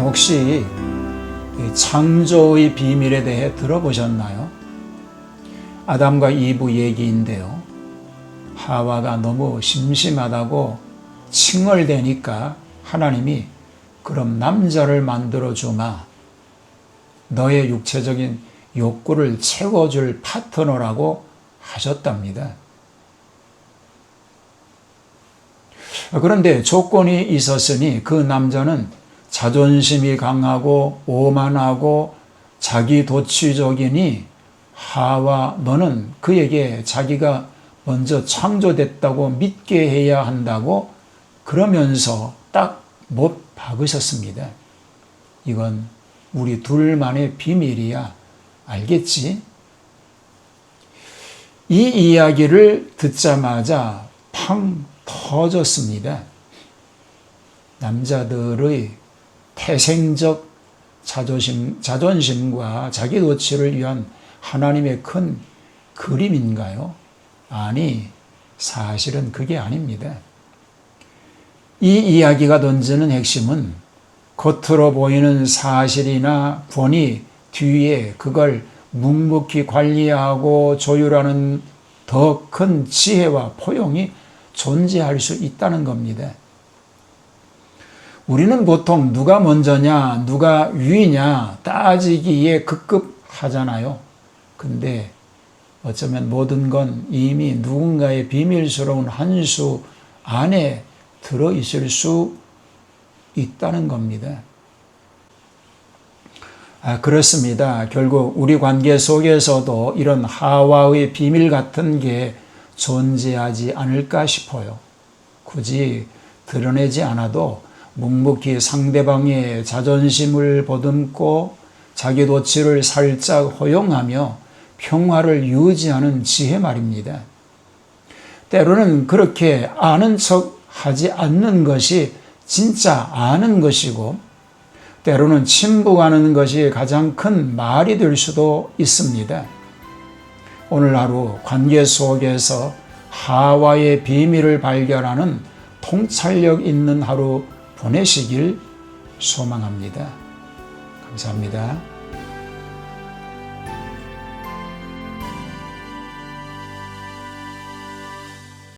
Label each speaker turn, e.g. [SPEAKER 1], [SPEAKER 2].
[SPEAKER 1] 혹시 이 창조의 비밀에 대해 들어보셨나요? 아담과 이브 얘기인데요. 하와가 너무 심심하다고 칭얼대니까 하나님이 그럼 남자를 만들어 주마. 너의 육체적인 욕구를 채워줄 파트너라고 하셨답니다. 그런데 조건이 있었으니 그 남자는 자존심이 강하고 오만하고 자기 도취적이니 하와 너는 그에게 자기가 먼저 창조됐다고 믿게 해야 한다고 그러면서 딱 못 박으셨습니다. 이건 우리 둘만의 비밀이야. 알겠지? 이 이야기를 듣자마자 팡 터졌습니다. 남자들의 태생적 자존심, 자존심과 자기 도취를 위한 하나님의 큰 그림인가요? 아니, 사실은 그게 아닙니다. 이 이야기가 던지는 핵심은 겉으로 보이는 사실이나 권위 뒤에 그걸 묵묵히 관리하고 조율하는 더 큰 지혜와 포용이 존재할 수 있다는 겁니다. 우리는 보통 누가 먼저냐, 누가 위냐 따지기에 급급하잖아요. 근데 어쩌면 모든 건 이미 누군가의 비밀스러운 한 수 안에 들어 있을 수 있다는 겁니다. 아, 그렇습니다. 결국 우리 관계 속에서도 이런 하와의 비밀 같은 게 존재하지 않을까 싶어요. 굳이 드러내지 않아도 묵묵히 상대방의 자존심을 보듬고 자기 도취를 살짝 허용하며 평화를 유지하는 지혜 말입니다. 때로는 그렇게 아는 척 하지 않는 것이 진짜 아는 것이고, 때로는 침묵하는 것이 가장 큰 말이 될 수도 있습니다. 오늘 하루 관계 속에서 하와의 비밀을 발견하는 통찰력 있는 하루 보내시길 소망합니다. 감사합니다.